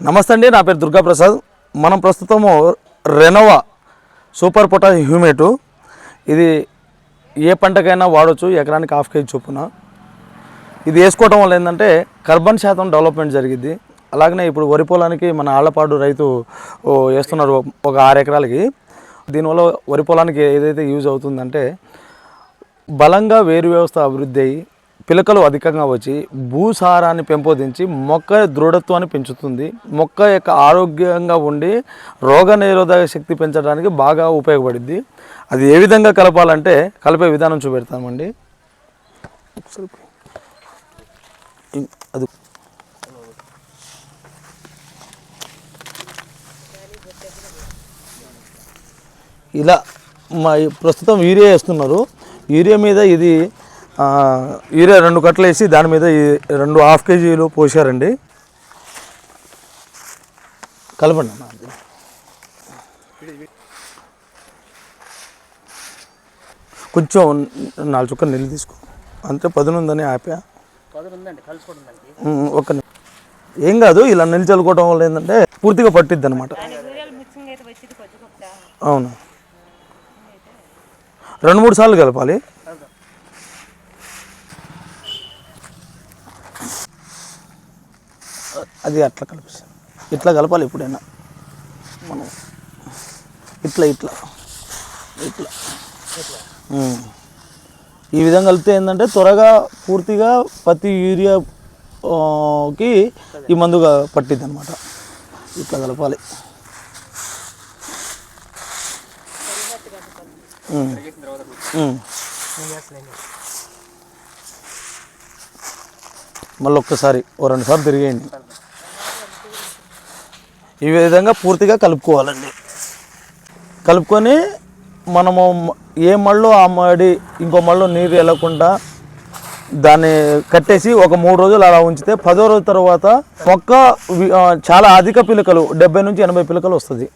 నమస్తే అండి నా పేరు దుర్గాప్రసాద్. మనం ప్రస్తుతము రెనోవా సూపర్ పొటాష్ హ్యూమేటు ఇది ఏ పంటకైనా వాడచ్చు ఎకరానికి హాఫ్ కేజీ చొప్పున. ఇది వేసుకోవడం వల్ల ఏంటంటే కర్బన్ శాతం డెవలప్మెంట్ జరిగింది అలాగనే ఇప్పుడు వరి పొలానికి మన ఆళ్ళపాడు రైతు వేస్తున్నారు ఒక ఆరు ఎకరాలకి. దీనివల్ల వరి పొలానికి ఏదైతే యూజ్ అవుతుందంటే బలంగా వేరు వ్యవస్థ అభివృద్ధి అయ్యి పిలకలు అధికంగా వచ్చి భూసారాన్ని పెంపొందించి మొక్క దృఢత్వాన్ని పెంచుతుంది. మొక్క యొక్క ఆరోగ్యంగా ఉండి రోగ నిరోధక శక్తి పెంచడానికి బాగా ఉపయోగపడుద్ది. అది ఏ విధంగా కలపాలంటే కలిపే విధానం చూపెడతామండి. అది ఇలా మా ప్రస్తుతం యూరియా వేస్తున్నారు. యూరియా మీద ఇది యూరియా రెండు కట్టలు వేసి దాని మీద ఈ రెండు హాఫ్ కేజీలు పోసారండి. కలపండి. కొంచెం నాలుగు చుక్క నీళ్ళు తీసుకో. అంతే పదునుందని ఆపా. ని- ఏం కాదు ఇలా నీళ్ళు చల్లుకోవడం వల్ల ఏంటంటే పూర్తిగా పట్టిద్ది అనమాట అవును. రెండు మూడు సార్లు కలపాలి. అది అట్లా కలిపిస్తాం ఇట్లా కలపాలి ఎప్పుడైనా. మనం ఇట్లా ఇట్లా ఇట్లా. ఈ విధంగా కలిపితే ఏంటంటే త్వరగా పూర్తిగా ప్రతి యూరియాకి ఈ మందుగా పట్టిద్ది అనమాట ఇట్లా కలపాలి. మళ్ళీ ఒక్కసారి ఓ రెండు సార్లు తిరిగేయండి. ఈ విధంగా పూర్తిగా కలుపుకోవాలండి. కలుపుకొని మనము ఏ మళ్ళు ఆ మడి ఇంకో మళ్ళీ నీరు వెళ్ళకుండా దాన్ని కట్టేసి ఒక మూడు రోజులు అలా ఉంచితే పదో రోజు తర్వాత మొక్క చాలా అధిక పిలకలు డెబ్బై నుంచి ఎనభై పిలకలు వస్తుంది.